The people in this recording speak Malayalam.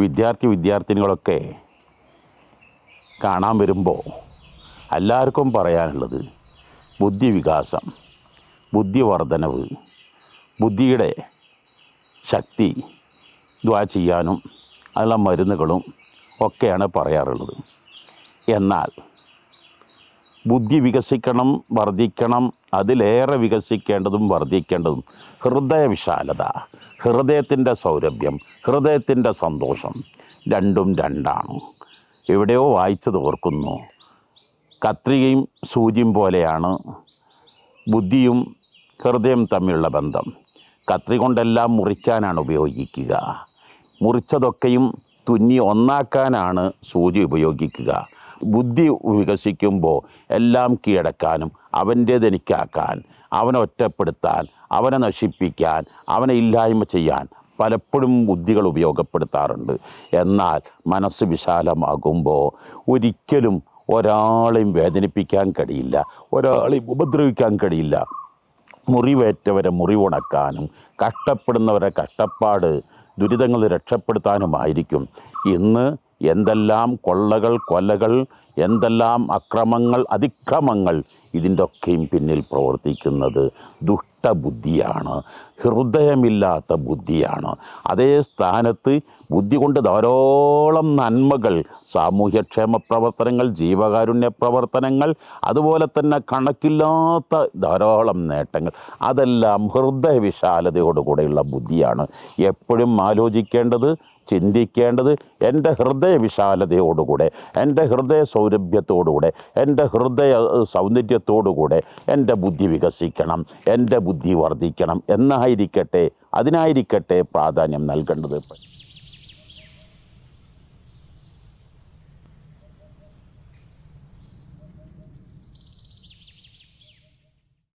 വിദ്യാർത്ഥി വിദ്യാർത്ഥിനികളൊക്കെ കാണാൻ വരുമ്പോൾ എല്ലാവർക്കും പറയാനുള്ളത് ബുദ്ധിവികാസം ബുദ്ധിവർദ്ധനവ് ബുദ്ധിയുടെ ശക്തി ദ്വാ ചെയ്യാനും അതിനുള്ള മരുന്നുകളും ഒക്കെയാണ് പറയാറുള്ളത്. എന്നാൽ ബുദ്ധി വികസിക്കണം വർദ്ധിക്കണം അതിലേറെ വികസിക്കേണ്ടതും വർദ്ധിക്കേണ്ടതും ഹൃദയ വിശാലത ഹൃദയത്തിന്റെ സൗരഭ്യം ഹൃദയത്തിന്റെ സന്തോഷം രണ്ടും രണ്ടാണ്. എവിടെയോ വായിച്ചു ഓർക്കുന്നു കത്രികയും സൂചിയും പോലെയാണ് ബുദ്ധിയും ഹൃദയം തമ്മിലുള്ള ബന്ധം. കത്രി കൊണ്ടെല്ലാം മുറിക്കാനാണ് ഉപയോഗിക്കുക. മുറിച്ചതൊക്കെയും തുന്നി ഒന്നാക്കാനാണ് സൂചി ഉപയോഗിക്കുക. ബുദ്ധി വികസിക്കുമ്പോൾ എല്ലാം കീഴടക്കാനും അവന്റേതെനിക്കാക്കാൻ അവനെ ഒറ്റപ്പെടുത്താൻ അവനെ നശിപ്പിക്കാൻ അവനെ ഇല്ലായ്മ ചെയ്യാൻ പലപ്പോഴും ബുദ്ധികൾ ഉപയോഗപ്പെടുത്താറുണ്ട്. എന്നാൽ മനസ്സ് വിശാലമാകുമ്പോൾ ഒരിക്കലും ഒരാളെയും വേദനിപ്പിക്കാൻ കഴിയില്ല ഒരാളെയും ഉപദ്രവിക്കാൻ കഴിയില്ല. മുറിവേറ്റവരെ മുറിവുണക്കാനും കഷ്ടപ്പെടുന്നവരെ കഷ്ടപ്പാട് ദുരിതങ്ങൾ രക്ഷപ്പെടുത്താനുമായിരിക്കും. ഇന്ന് എന്തെല്ലാം കൊള്ളകൾ കൊലകൾ എന്തെല്ലാം അക്രമങ്ങൾ അതിക്രമങ്ങൾ ഇതിന്റെ ഒക്കെയും പിന്നിൽ പ്രവർത്തിക്കുന്നത് ദുഷ്ടബുദ്ധിയാണ്. ഹൃദയമില്ലാത്ത ബുദ്ധിയാണ്. അതേ സ്ഥാനത്ത് ബുദ്ധി കൊണ്ട് ധാരാളം നന്മകൾ സാമൂഹ്യക്ഷേമ പ്രവർത്തനങ്ങൾ ജീവകാരുണ്യ പ്രവർത്തനങ്ങൾ അതുപോലെ തന്നെ കണക്കില്ലാത്ത ധാരാളം നേട്ടങ്ങൾ. അതെല്ലാം ഹൃദയ വിശാലതയോടുകൂടെയുള്ള ബുദ്ധിയാണ്. എപ്പോഴും ആലോചിക്കേണ്ടത് ചിന്തിക്കേണ്ടത് എന്റെ ഹൃദയ വിശാലതയോടുകൂടെ എന്റെ ഹൃദയ സൗരഭ്യത്തോടുകൂടെ എന്റെ ഹൃദയ സൗന്ദര്യത്തോടുകൂടെ എന്റെ ബുദ്ധി വികസിക്കണം എന്റെ ബുദ്ധി വർദ്ധിക്കണം എന്നായിരിക്കട്ടെ അതിനായിരിക്കട്ടെ പ്രാധാന്യം നൽകേണ്ടത്.